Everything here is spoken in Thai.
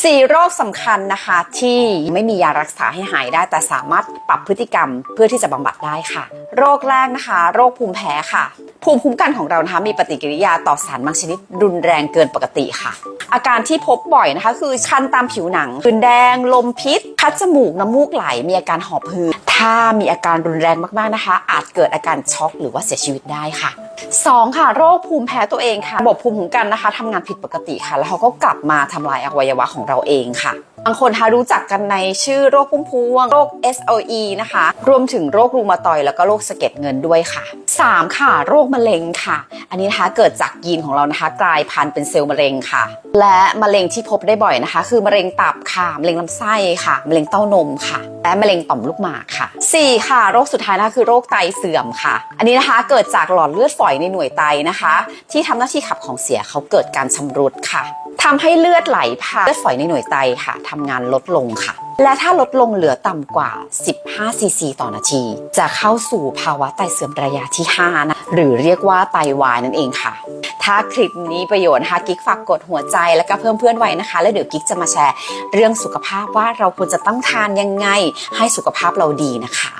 สี่โรคสำคัญนะคะที่ไม่มียารักษาให้หายได้ แต่สามารถปรับพฤติกรรมเพื่อที่จะบำบัดได้ค่ะ โรคแรกนะคะ โรคภูมิแพ้ค่ะ ภูมิคุ้มกันของเรานะคะมีปฏิกิริยาต่อสารบางชนิด รุนแรงเกินปกติค่ะ อาการที่พบบ่อยนะคะ คือคันตามผิวหนังผื่นแดง ลมพิษ คัดจมูกน้ำมูกไหล มีอาการหอบหืดถ้ามีอาการรุนแรงมากๆนะคะ อาจเกิดอาการช็อกหรือว่าเสียชีวิตได้ค่ะ สองค่ะ โรคภูมิแพ้ตัวเองค่ะ ระบบภูมิคุ้มกันนะคะทำงานผิดปกติค่ะ แล้วเขาก็กลับมาทำลายอวัยวะของเราเองค่ะบางคนคะรู้จักกันในชื่อโรคพุ่มพวง โรค SOE นะคะ รวมถึงโรครูมาตอยแล้วก็โรคสะเก็ดเงินด้วยค่ะ 3 ค่ะ โรคมะเร็งค่ะ อันนี้นะคะเกิดจากยีนของเรานะคะ กลายพันธุ์เป็นเซลล์มะเร็งค่ะ และมะเร็งที่พบได้บ่อยนะคะ คือมะเร็งตับค่ะ มะเร็งลำไส้ค่ะ มะเร็งเต้านมค่ะและมะเร็งต่อมลูกหมากค่ะ 4 ค่ะ โรคสุดท้ายนะคะคือโรคไตเสื่อมค่ะ อันนี้นะคะเกิดจากหลอดเลือดฝอยในหน่วยไตนะคะ ที่ทำหน้าที่ขับของเสียเขาเกิดการชำรุดค่ะทำให้เลือดไหลผ่านเลือดฝอยในหน่วยไตค่ะทำงานลดลงค่ะ และถ้าลดลงเหลือต่ำกว่า 15 ซีซีต่อนาที จะเข้าสู่ภาวะไตเสื่อมระยะที่5นะ หรือเรียกว่าไตวายนั่นเองค่ะ ถ้าคลิปนี้ประโยชน์นะคะกิ๊กฝากกดหัวใจแล้วก็เพิ่มเพื่อนไว้นะคะ แล้วเดี๋ยวกิ๊กจะมาแชร์เรื่องสุขภาพว่าเราควรจะต้องทานยังไงให้สุขภาพเราดีนะคะ